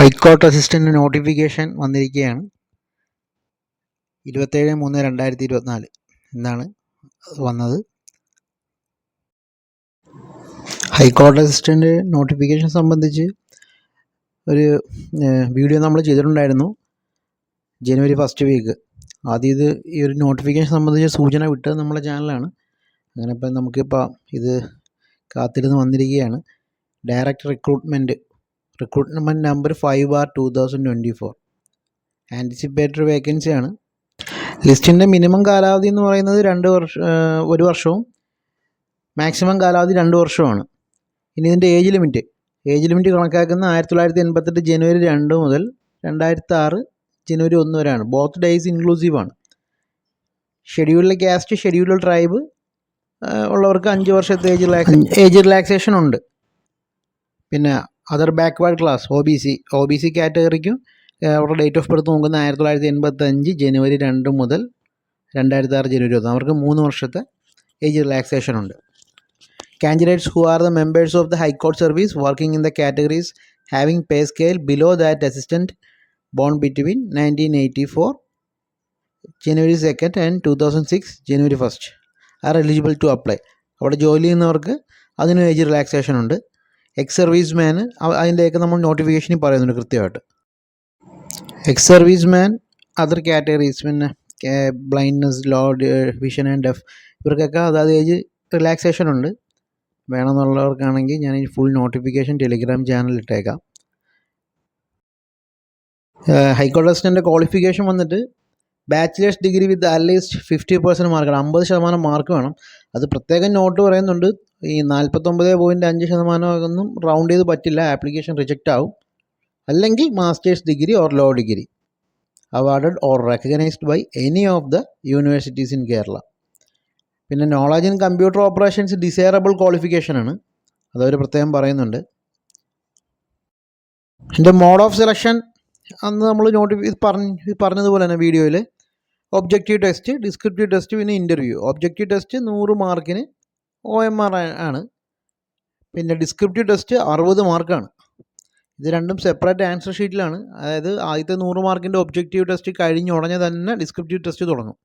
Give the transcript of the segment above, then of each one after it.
High court assistant notification വന്നിരിക്കുകയാണ്. ഇരുപത്തേഴ് മൂന്ന് രണ്ടായിരത്തി ഇരുപത്തിനാല് എന്നാണ് വന്നത്. ഹൈക്കോർട്ട് അസിസ്റ്റന്റ് നോട്ടിഫിക്കേഷൻ സംബന്ധിച്ച് ഒരു വീഡിയോ നമ്മൾ ചെയ്തിട്ടുണ്ടായിരുന്നു. January first week. ആദ്യം ഇത് ഈ ഒരു നോട്ടിഫിക്കേഷൻ സംബന്ധിച്ച് സൂചന വിട്ടത് നമ്മളെ ചാനലാണ്. അങ്ങനെ ഇപ്പം നമുക്കിപ്പോൾ ഇത് കാത്തിരുന്ന് വന്നിരിക്കുകയാണ്. Direct recruitment recruitment number five R two thousand twenty four anticipated വേക്കൻസിയാണ് ലിസ്റ്റിന്റെ മിനിമം കാലാവധി എന്ന് പറയുന്നത് രണ്ട് വർഷം ഒരു വർഷവും മാക്സിമം കാലാവധി രണ്ട് വർഷവുമാണ്. ഇനി ഇതിന്റെ ഏജ് ലിമിറ്റ് ഏജ് ലിമിറ്റ് കണക്കാക്കുന്ന ആയിരത്തി തൊള്ളായിരത്തി എൺപത്തെട്ട് ജനുവരി രണ്ട് മുതൽ രണ്ടായിരത്തി ആറ് ജനുവരി ഒന്ന് വരെയാണ്. ബോത്ത് ഡേയ്സ് ഇൻക്ലൂസീവ് ആണ്. ഷെഡ്യൂളിലെ കാസ്റ്റ് ഷെഡ്യൂൾഡ് ട്രൈബ് ഉള്ളവർക്ക് അഞ്ച് വർഷത്തെ ഏജ് റിലാക്സ് ഏജ് റിലാക്സേഷൻ ഉണ്ട്. പിന്നെ other backward class O B C O B C കാറ്റഗറിക്കും അവരുടെ ഡേറ്റ് ഓഫ് ബർത്ത് നോക്കുന്ന ആയിരത്തി തൊള്ളായിരത്തി എൺപത്തഞ്ച് ജനുവരി രണ്ട് മുതൽ രണ്ടായിരത്തി ആറ് ജനുവരി ഒന്ന് അവർക്ക് മൂന്ന് വർഷത്തെ ഏജ് റിലാക്സേഷൻ ഉണ്ട്. Candidates who are the members of the high court service working in the categories having pay scale below that assistant born between nineteen eighty four January second and two thousand six January first are eligible to apply അവിടെ ജോലി ചെയ്യുന്നവർക്ക് അതിനും age relaxation ഉണ്ട്. Ex service man അതിന്റെയൊക്കെ നമ്മൾ നോട്ടിഫിക്കേഷനിൽ പറയുന്നുണ്ട് കൃത്യമായിട്ട്. Ex service man other categories പിന്നെ blindness low vision and deaf ഇവർക്കൊക്കെ അതായത് ഏജ് റിലാക്സേഷൻ ഉണ്ട്. വേണമെന്നുള്ളവർക്കാണെങ്കിൽ ഞാൻ ഈ ഫുൾ നോട്ടിഫിക്കേഷൻ ടെലിഗ്രാം ചാനലിൽ ഇട്ടേക്കാം. ഹൈക്കോടതി അസിസ്റ്റന്റ് ക്വാളിഫിക്കേഷൻ വന്നിട്ട് bachelor's degree with at least fifty percent മാർക്കാണ് അമ്പത് ശതമാനം മാർക്ക് വേണം. അത് പ്രത്യേകം നോട്ട് പറയുന്നുണ്ട്. ഈ നാൽപ്പത്തൊമ്പത് പോയിന്റ് അഞ്ച് ശതമാനമൊന്നും റൗണ്ട് ചെയ്ത് പറ്റില്ല ആപ്ലിക്കേഷൻ റിജക്റ്റ് ആവും. അല്ലെങ്കിൽ master's degree or law degree awarded or recognised by any of the universities in Kerala പിന്നെ knowledge in computer operations desirable qualification ആണ്. അതവർ പ്രത്യേകം പറയുന്നുണ്ട്. എന്റെ മോഡ് ഓഫ് സെലക്ഷൻ അന്ന് നമ്മൾ നോട്ടിഫി പറഞ്ഞ് പറഞ്ഞതുപോലെ തന്നെ വീഡിയോയിൽ ഒബ്ജക്റ്റീവ് ടെസ്റ്റ് ഡിസ്ക്രിപ്റ്റീവ് ടെസ്റ്റ് പിന്നെ ഇന്റർവ്യൂ ഒബ്ജക്റ്റീവ് ടെസ്റ്റ് നൂറ് മാർക്കിന് ഒ എം ആർ ആണ്. പിന്നെ ഡിസ്ക്രിപ്റ്റീവ് ടെസ്റ്റ് അറുപത് മാർക്കാണ് ഇത് രണ്ടും സെപ്പറേറ്റ് ആൻസർ ഷീറ്റിലാണ് അതായത് ആദ്യത്തെ നൂറ് മാർക്കിന്റെ ഒബ്ജക്റ്റീവ് ടെസ്റ്റ് കഴിഞ്ഞ ഉടനെ തന്നെ ഡിസ്ക്രിപ്റ്റീവ് ടെസ്റ്റ് തുടങ്ങും.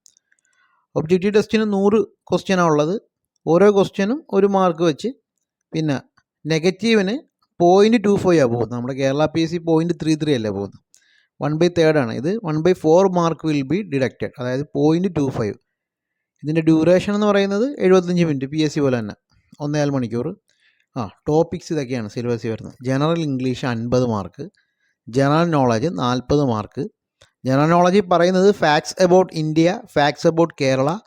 ഒബ്ജക്റ്റീവ് ടെസ്റ്റിന് നൂറ് ക്വസ്റ്റ്യനാണ് ഉള്ളത്. ഓരോ ക്വസ്റ്റ്യനും ഒരു മാർക്ക് വെച്ച് പിന്നെ നെഗറ്റീവിന് പോയിന്റ് ടു ഫൈവ് ആണ് പോകുന്നത്. നമ്മുടെ Kerala P S C point three three അല്ലേ പോകുന്നത്. വൺ ബൈ ആണ്. ഇത് one by four mark will be deducted. അതായത് പോയിന്റ് ടു ഫൈവ് ഇതിന്റെ ഡ്യൂറേഷൻ എന്ന് പറയുന്നത് എഴുപത്തഞ്ച് മിനിറ്റ് പി എസ് സി പോലെ തന്നെ. ഒന്നേകാൽ മണിക്കൂർ ആ ടോപ്പിക്സ് ഇതൊക്കെയാണ് സിലബസിൽ വരുന്നത്. ജനറൽ ഇംഗ്ലീഷ് അൻപത് മാർക്ക്. ജനറൽ നോളജ് നാൽപ്പത് മാർക്ക്. ജനറൽ നോളജിൽ പറയുന്നത് facts about India facts about Kerala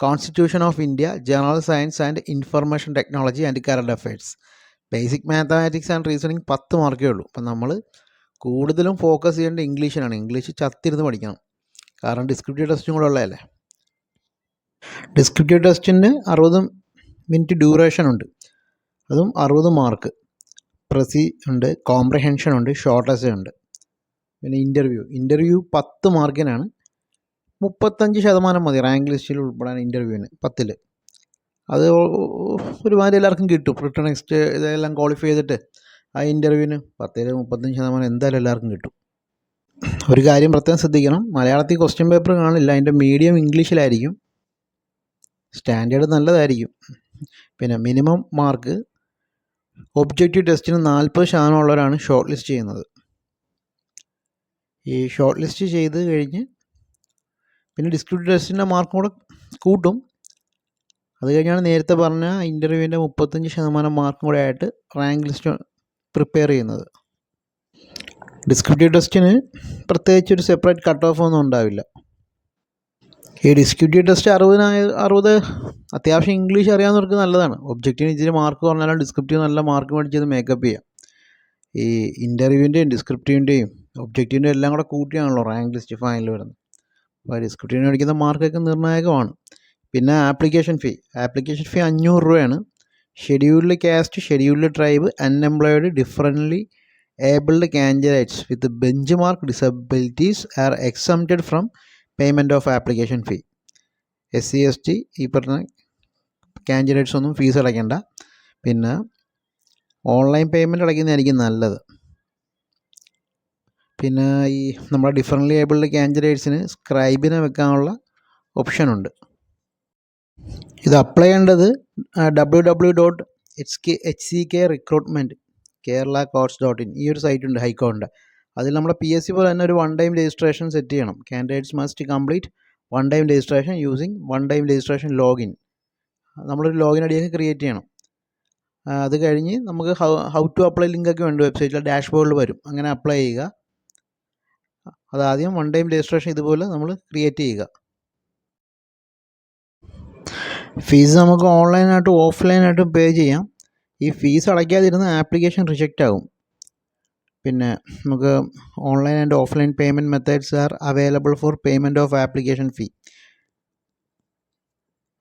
constitution of India general science and information technology and current affairs basic mathematics and reasoning പത്ത് മാർക്കേ ഉള്ളൂ. അപ്പം നമ്മൾ കൂടുതലും ഫോക്കസ് ചെയ്യേണ്ടത് ഇംഗ്ലീഷിനാണ്. ഇംഗ്ലീഷ് ചത്തിരുന്ന് പഠിക്കണം. കാരണം ഡിസ്ക്രിപ്റ്റീവ് ടെസ്റ്റും കൂടെ ഉള്ളതല്ലേ? ഡിസ്ക്രിപ്റ്റീവ് ടെസ്റ്റിന് അറുപത് മിനിറ്റ് ഡ്യൂറേഷൻ ഉണ്ട്. അതും അറുപത് മാർക്ക് പ്രസി ഉണ്ട് കോംപ്രഹെൻഷൻ ഉണ്ട് ഷോർട്ട് എസ് ഉണ്ട്. പിന്നെ ഇന്റർവ്യൂ ഇന്റർവ്യൂ പത്ത് മാർക്കിനാണ് മുപ്പത്തഞ്ച് ശതമാനം മതി റാങ്ക് ലിസ്റ്റിൽ ഉൾപ്പെടാൻ ഇന്റർവ്യൂവിന് പത്തിൽ അത് ഒരുമാതിരി എല്ലാവർക്കും കിട്ടും. റിട്ടേൺ എക്സ്റ്റ് ഇതെല്ലാം ക്വാളിഫൈ ചെയ്തിട്ട്. ആ ഇന്റർവ്യൂവിന് പത്തിൽ മുപ്പത്തഞ്ച് ശതമാനം എന്തായാലും എല്ലാവർക്കും കിട്ടും. ഒരു കാര്യം പ്രത്യേകം ശ്രദ്ധിക്കണം. മലയാളത്തിൽ ക്വസ്റ്റ്യൻ പേപ്പർ കാണില്ല. അതിന്റെ മീഡിയം ഇംഗ്ലീഷിലായിരിക്കും. സ്റ്റാൻഡേർഡ് നല്ലതായിരിക്കും. പിന്നെ മിനിമം മാർക്ക് ഒബ്ജക്റ്റീവ് ടെസ്റ്റിന് നാൽപ്പത് ശതമാനം ഉള്ളവരാണ് ഷോർട്ട് ലിസ്റ്റ് ചെയ്യുന്നത്. ഈ ഷോർട്ട് ലിസ്റ്റ് ചെയ്ത് കഴിഞ്ഞ് പിന്നെ ഡിസ്ക്രിപ്റ്റീവ് ടെസ്റ്റിന്റെ മാർക്കും കൂടെ കൂട്ടും. അത് കഴിഞ്ഞാണ് നേരത്തെ പറഞ്ഞ ഇന്റർവ്യൂവിന്റെ മുപ്പത്തഞ്ച് ശതമാനം മാർക്കും കൂടെ ആയിട്ട് റാങ്ക് ലിസ്റ്റ് പ്രിപ്പയർ ചെയ്യുന്നത്. ഡിസ്ക്രിപ്റ്റീവ് ടെസ്റ്റിന് പ്രത്യേകിച്ച് ഒരു സെപ്പറേറ്റ് കട്ട് ഓഫ് ഒന്നും ഉണ്ടാവില്ല. ഈ ഡിസ്ക്രിപ്റ്റീവ് ടെസ്റ്റ് അറുപതിനായ അറുപത് അത്യാവശ്യം ഇംഗ്ലീഷ് അറിയാവുന്നവർക്ക് നല്ലതാണ്. ഒബ്ജക്റ്റീവ് ഇച്ചിരി മാർക്ക് പറഞ്ഞാലും ഡിസ്ക്രിപ്റ്റീവ് നല്ല മാർക്ക് മേടിച്ചത് മേക്കപ്പ് ചെയ്യാം. ഈ ഇന്റർവ്യൂവിന്റെയും ഡിസ്ക്രിപ്റ്റീവിന്റെയും ഒബ്ജക്റ്റീവിന്റെ എല്ലാം കൂടെ കൂട്ടിയാണല്ലോ റാങ്ക് ലിസ്റ്റ് ഫൈനൽ വരുന്നത്. അപ്പോൾ ഡിസ്ക്രിപ്റ്റീവിന് മേടിക്കുന്ന മാർക്കൊക്കെ നിർണായകമാണ്. പിന്നെ ആപ്ലിക്കേഷൻ ഫീ ആപ്ലിക്കേഷൻ ഫീ അഞ്ഞൂറ് രൂപയാണ്. Scheduled caste scheduled tribe unemployed differently abled candidates with benchmark disabilities are exempted from payment of application fee S C S T ഈ പറഞ്ഞ കാൻഡിഡേറ്റ്സ് ഒന്നും ഫീസ് അടയ്ക്കേണ്ട. പിന്നെ ഓൺലൈൻ പേയ്മെന്റ് അടയ്ക്കുന്നതായിരിക്കും നല്ലത്. പിന്നെ ഈ നമ്മുടെ ഡിഫറന്റ്ലി ഏബിൾഡ് കാൻഡിഡേറ്റ്സിന് സ്ക്രൈബിനെ വെക്കാനുള്ള ഓപ്ഷനുണ്ട് ഇത് അപ്ലൈ ചെയ്യേണ്ടത് W W dot H K H C K recruitment Kerala courts dot in ഈ ഒരു സൈറ്റ് ഉണ്ട് ഹൈക്കോണിന്റെ അതിൽ നമ്മുടെ പി എസ് സി പോലെ തന്നെ ഒരു വൺ ടൈം രജിസ്ട്രേഷൻ സെറ്റ് ചെയ്യണം. Candidates must complete one time registration using one time registration login നമ്മളൊരു ലോഗിൻ ഐ ഒക്കെ ക്രിയേറ്റ് ചെയ്യണം. അത് കഴിഞ്ഞ് നമുക്ക് ഹൗ ഹൗ ടു അപ്ലൈ ലിങ്കൊക്കെ വേണ്ട വെബ്സൈറ്റിൽ ഡാഷ്ബോർഡിൽ വരും. അങ്ങനെ അപ്ലൈ ചെയ്യുക. അതാദ്യം വൺ ടൈം രജിസ്ട്രേഷൻ ഇതുപോലെ നമ്മൾ ക്രിയേറ്റ് ചെയ്യുക. ഫീസ് നമുക്ക് ഓൺലൈനായിട്ടും ഓഫ്ലൈനായിട്ടും പേ ചെയ്യാം. ഈ ഫീസ് അടയ്ക്കാതിരുന്ന ആപ്ലിക്കേഷൻ റിജക്റ്റ് ആകും. പിന്നെ നമുക്ക് online and offline payment methods are available for payment of application fee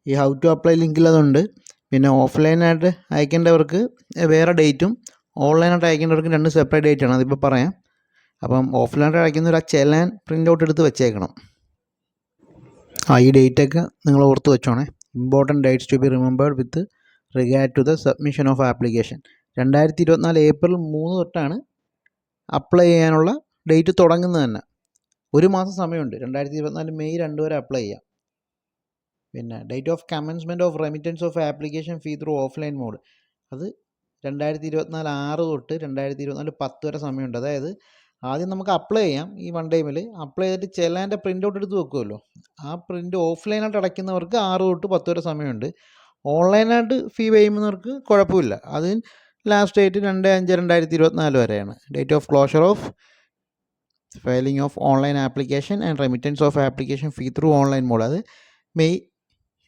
ഈ ഹൗ ടു അപ്ലൈ ലിങ്കിൽ അതുണ്ട്. പിന്നെ ഓഫ്ലൈനായിട്ട് അയക്കേണ്ടവർക്ക് വേറെ ഡേറ്റും ഓൺലൈനായിട്ട് അയക്കേണ്ടവർക്ക് രണ്ട് സെപ്പറേറ്റ് ഡേറ്റ് ആണ്. അതിപ്പോൾ പറയാം. അപ്പം ഓഫ്ലൈനായിട്ട് അയക്കുന്നവർ ആ ചെല്ലാൻ പ്രിന്റ് ഔട്ട് എടുത്ത് വെച്ചേക്കണം. ആ ഈ ഡേറ്റൊക്കെ നിങ്ങൾ ഓർത്ത് വെച്ചോണേ. Important dates to be remembered with regard to the submission of application രണ്ടായിരത്തി ഇരുപത്തിനാല് ഏപ്രിൽ മൂന്ന് തൊട്ടാണ് അപ്ലൈ ചെയ്യാനുള്ള ഡേറ്റ് തുടങ്ങുന്നത് തന്നെ. ഒരു മാസം സമയമുണ്ട്. രണ്ടായിരത്തി ഇരുപത്തിനാല് മെയ് രണ്ട് വരെ അപ്ലൈ ചെയ്യാം. പിന്നെ date of commencement of remittance of application fee through offline mode അത് രണ്ടായിരത്തി ഇരുപത്തിനാല് ആറ് തൊട്ട് രണ്ടായിരത്തി ഇരുപത്തിനാല് പത്ത് വരെ സമയമുണ്ട്. അതായത് ആദ്യം നമുക്ക് അപ്ലൈ ചെയ്യാം. ഈ വൺ ടൈമിൽ അപ്ലൈ ചെയ്തിട്ട് ചെല്ലാന്റെ പ്രിന്റ് ഔട്ട് എടുത്ത് വെക്കുമല്ലോ ആ പ്രിന്റ് ഓഫ്ലൈനായിട്ട് അടയ്ക്കുന്നവർക്ക് ആറ് തൊട്ട് പത്ത് വരെ സമയമുണ്ട്. ഓൺലൈനായിട്ട് ഫീ പേ ചെയ്യുന്നവർക്ക് കുഴപ്പമില്ല. അത് ലാസ്റ്റ് ഡേറ്റ് രണ്ട് അഞ്ച് രണ്ടായിരത്തി ഇരുപത്തിനാല് വരെയാണ്. Date of closure of filing of online application and remittance of application fee through online mode അത് മെയ്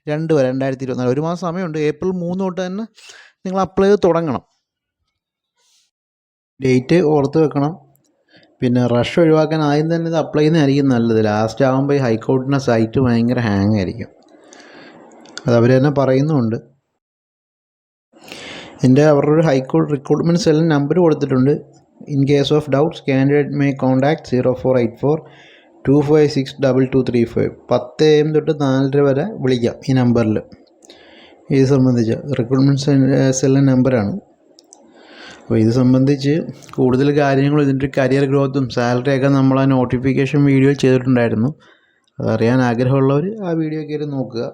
രണ്ട് വരെ രണ്ടായിരത്തി ഇരുപത്തിനാല്. ഒരു മാസം സമയമുണ്ട്. ഏപ്രിൽ മൂന്ന് തൊട്ട് തന്നെ നിങ്ങൾ അപ്ലൈ ചെയ്ത് തുടങ്ങണം. ഡേറ്റ് ഓർത്ത് വെക്കണം. പിന്നെ റഷ് ഒഴിവാക്കാൻ ആദ്യം തന്നെ ഇത് അപ്ലൈ ചെയ്യുന്നതായിരിക്കും നല്ലത്. ലാസ്റ്റ് ആകുമ്പോൾ ഈ ഹൈക്കോർട്ടിന്റെ സൈറ്റ് ഭയങ്കര ഹാങ് ആയിരിക്കും. അത് അവർ തന്നെ പറയുന്നുമുണ്ട് എന്റെ അവരുടെ ഒരു ഹൈക്കോർട്ട് റിക്രൂട്ട്മെന്റ് സെല്ലിന് നമ്പർ കൊടുത്തിട്ടുണ്ട്. In case of doubts candidate may contact zero four eight four two five six double two three five പത്ത് എം തൊട്ട് നാലര വരെ വിളിക്കാം ഈ നമ്പറിൽ ഇത് സംബന്ധിച്ച് റിക്രൂട്ട്മെന്റ് സെല്ലിന്റെ നമ്പറാണ് അപ്പോൾ ഇത് സംബന്ധിച്ച് കൂടുതൽ കാര്യങ്ങളും ഇതിന്റെ കരിയർ ഗ്രോത്തും സാലറിയൊക്കെ നമ്മൾ ആ നോട്ടിഫിക്കേഷൻ വീഡിയോ ചെയ്തിട്ടുണ്ടായിരുന്നു. അതറിയാൻ ആഗ്രഹമുള്ളവർ ആ വീഡിയോ കയറി നോക്കുക.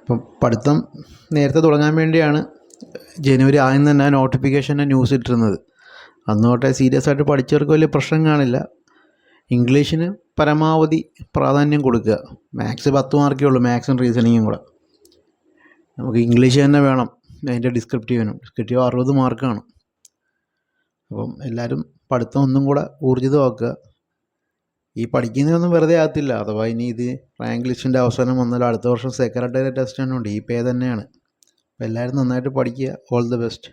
ഇപ്പം പഠിത്തം നേരത്തെ തുടങ്ങാൻ വേണ്ടിയാണ് ജനുവരി ആദ്യം തന്നെ ആ നോട്ടിഫിക്കേഷന്റെ ന്യൂസ് ഇട്ടിരുന്നത്. അന്ന് സീരിയസ് ആയിട്ട് പഠിച്ചവർക്ക് വലിയ പ്രശ്നം കാണില്ല. ഇംഗ്ലീഷിന് പരമാവധി പ്രാധാന്യം കൊടുക്കുക. മാത്സ് പത്ത് മാർക്കേ ഉള്ളൂ മാത്സും റീസണിങ്ങും കൂടെ. നമുക്ക് ഇംഗ്ലീഷ് തന്നെ വേണം. അതിന്റെ ഡിസ്ക്രിപ്റ്റീവിനും ഡിസ്ക്രിപ്റ്റീവ് അറുപത് മാർക്കാണ് അപ്പം എല്ലാവരും പഠിത്തം ഒന്നും കൂടെ ഊർജിതമാക്കുക. ഈ പഠിക്കുന്നതൊന്നും വെറുതെ ആകത്തില്ല. അഥവാ ഇനി ഇത് റാങ്ക് ലിസ്റ്റിന്റെ അവസാനം വന്നാൽ അടുത്ത വർഷം സെക്രട്ടറി ടെസ്റ്റ് തന്നെ ഉണ്ട് ഈ പേ തന്നെയാണ്. അപ്പോൾ എല്ലാവരും നന്നായിട്ട് പഠിക്കുക. ഓൾ ദി ബെസ്റ്റ്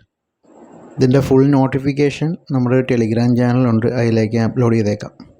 ഇതിന്റെ ഫുൾ നോട്ടിഫിക്കേഷൻ നമ്മുടെ ടെലിഗ്രാം ചാനലുണ്ട് അതിലേക്ക് അപ്ലോഡ് ചെയ്തേക്കാം.